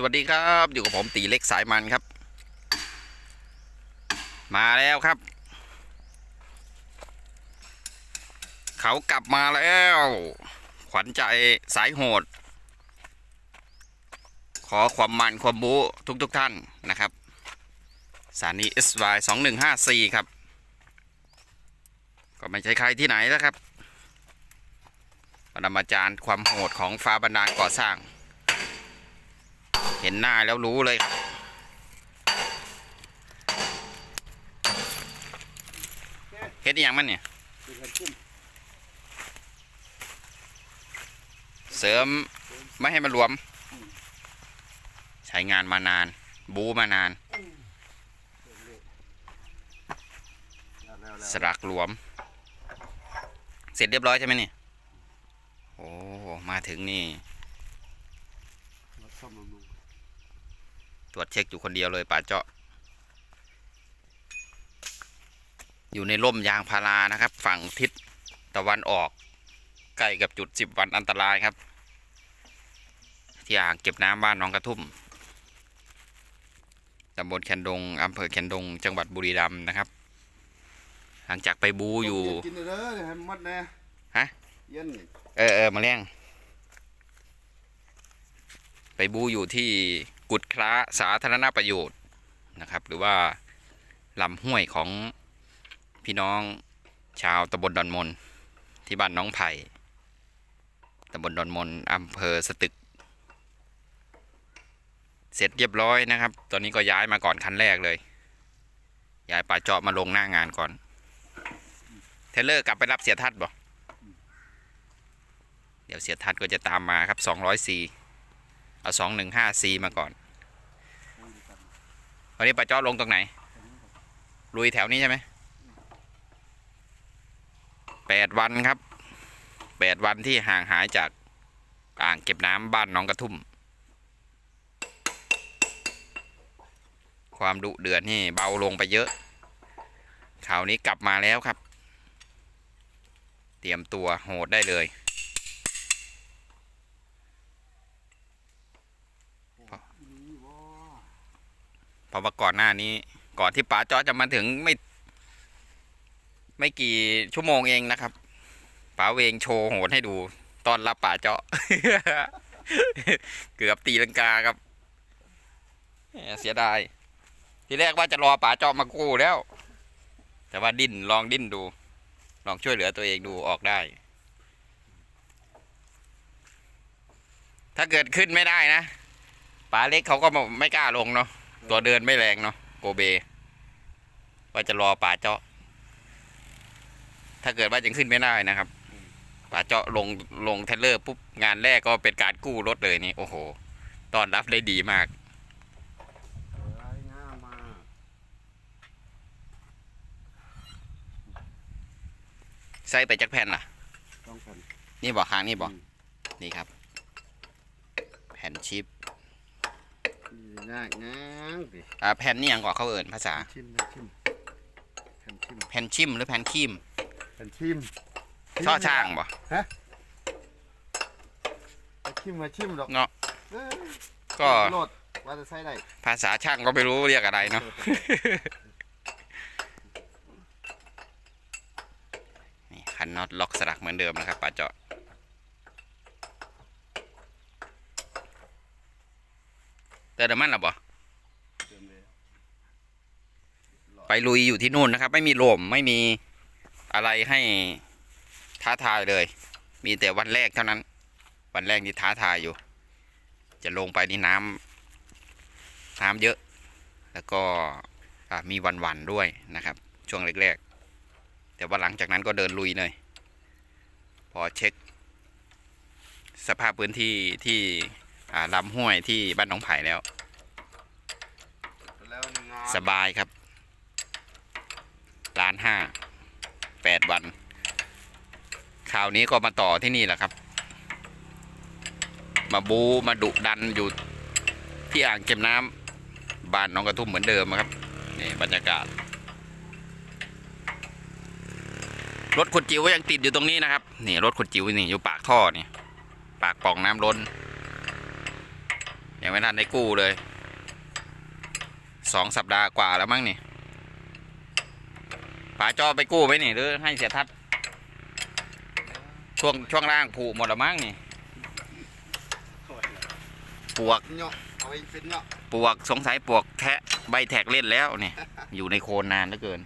สวัสดีครับอยู่กับผมตีเล็กสายมันครับ มาแล้วครับ เขากลับมาแล้ว ขวัญใจสายโหด ขอความมันความบูทุกทุกๆท่านนะครับ สานี SY 2154 ครับ ก็ไม่ใช่ใครที่ไหนแล้วครับปรมาจารย์ความโหดของฟ้าบันดาลก่อสร้าง ห็นหน้าแล้วรู้เลย เฮ็ดอหยังมันเนี่ย เสริมไม่ให้มันรวม ใช้งานมานาน บูมานาน สลักหลวม เสร็จเรียบร้อยใช่ไหมเนี่ยโอ้ มาถึงนี่ ตรวจเช็คอยู่คนเดียวเลยป่าเจาะ อยู่ในร่มยางพารานะครับ ฝั่งทิศตะวันออกใกล้กับจุดสิบวันอันตรายครับ ที่อ่างเก็บน้ำบ้านหน้องกระทุ่มตำบลแคนดงอำเภอแคนดง จังหวัดบุรีรัมย์นะครับ หลังจากไปบูอยู่กินเด้อให้มันหมดแน่ฮะเย็นนี่เออเออมาเลี้ยง ไปบูอยู่ที่กุดคล้าสาธารณประโยชน์นะครับ หรือว่าลำห้วยของพี่น้องชาวตำบลดอนมน ที่บ้านน้องไผ่ตำบลดอนมนอำเภอสตึก เสร็จเรียบร้อยนะครับ ตอนนี้ก็ย้ายมาก่อนคันแรกเลย ย้ายป่าเจาะมาลงหน้างานก่อน เทเลอร์กลับไปรับเสียทัศน์บ่เดี๋ยวเสียทัศน์ก็จะตามมาครับ200ซี เอา215ซีมาก่อนวันนี้ป้าจ้อลงตรงไหน ลุยแถวนี้ใช่ไหมแปดวันครับแปดวันที่ห่างหายจากอ่างเก็บน้ำบ้านหน้องกระทุ่ม ความดุเดือดนี่เบาลงไปเยอะคราวนี้กลับมาแล้วครับ เตรียมตัวโหดได้เลย เพราะว่าก่อนหน้านี้ ก่อนที่ป๋าจอจะมาถึงไม่ ไม่กี่ชั่วโมงเองนะครับป๋าเวงโชว์โหดให้ดู ตอนรับป๋าเจาะ เกือบตีลังกาครับเสียดาย ทีแรกว่าจะรอป๋าเจาะมากู้แล้ว แต่ว่าดิ้นลองดิ้นดู ลองช่วยเหลือตัวเองดูออกได้ ถ้าเกิดขึ้นไม่ได้นะป๋าเล็กเขาก็ไม่กล้าลงเนาะ ตัวเดินไม่แรงเนาะโกเบว่าจะรอป่าเจาะ ถ้าเกิดว่ายังขึ้นไม่ได้นะครับ ป่าเจาะลงลงเทเลอร์ปุ๊บงานแรกก็เป็นการกู้รถเลยนี่โอ้โห ตอนรับได้ดีมากรายงานมาใส่ไปจากแผ่นล่ะต้องกันนี่บอกค้างนี่บอกมนี่ครับ แผ่นชิป ง่ายง่ายดิอ่าแผ่นนี่ยังก่อเขาเอินภาษาชิมนะชิมแผ่นชิมแผ่นชิมหรือแผ่นคีมแผ่นชิมช่อช่างบ่มาชิมมาชิมดอกเนาะเอ้ยก็โหลดว่าจะใช้ได้ภาษาช่างก็ไม่รู้เรียกอะไรเนาะนี่คันน็อตล็อกสลักเหมือนเดิมนะครับป่าเจาะ เติมน้ำมันหรอบ่ไปลุยอยู่ที่นู่นนะครับ ไม่มีลมไม่มีอะไรให้ท้าทายเลย มีแต่วันแรกเท่านั้น วันแรกนี่ท้าทายอยู่ จะลงไปนี่น้ำน้ำเยอะ แล้วก็อ่ามีวันด้วยนะครับ ช่วงแรกๆ แต่ว่าหลังจากนั้นก็เดินลุยเลย พอเช็ค สภาพพื้นที่ที่ อ่าลำห้วยที่บ้านหนองไผ่แล้วแล้วงานสบายครับล้านห้าแปดวันคราวนี้ก็มาต่อที่นี่แหละครับ มาบูมาดุดันอยู่ที่อ่างเก็บน้ำบ้านหน้องกระทุ่มเหมือนเดิมครับนี่บรรยากาศรถขุดจิ๋วก็ยังติดอยู่ตรงนี้นะครับนี่รถขุดจิ๋วนี่อยู่ปากท่อนี่ ปากป่องน้ำล้น ยังไม่ทันได้กู้เลยสองสัปดาห์กว่าแล้วมั้งนี่ป๋าจอไปกู้ไหมนี่หรือให้เสียทัศน์ช่วงช่วงล่างผูหมดแล้วมั้งนี่ปวกเนาะเอาไปเป็นเนาะปวกสงสัยปวกแทะใบแท็กเล่นแล้วเนี่ยอยู่ในโคนนานเหลือเกิน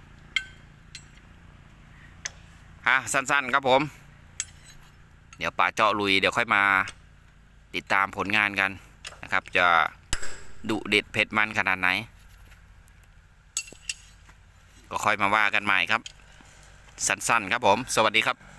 อะสั้นๆครับผม เดี๋ยวป่าเจาะลุยเดี๋ยวค่อยมา ติดตามผลงานกัน นะครับ จะดุเด็ดเผ็ดมันขนาดไหน ก็ค่อยมาว่ากันใหม่ครับ สั้นๆครับผม สวัสดีครับ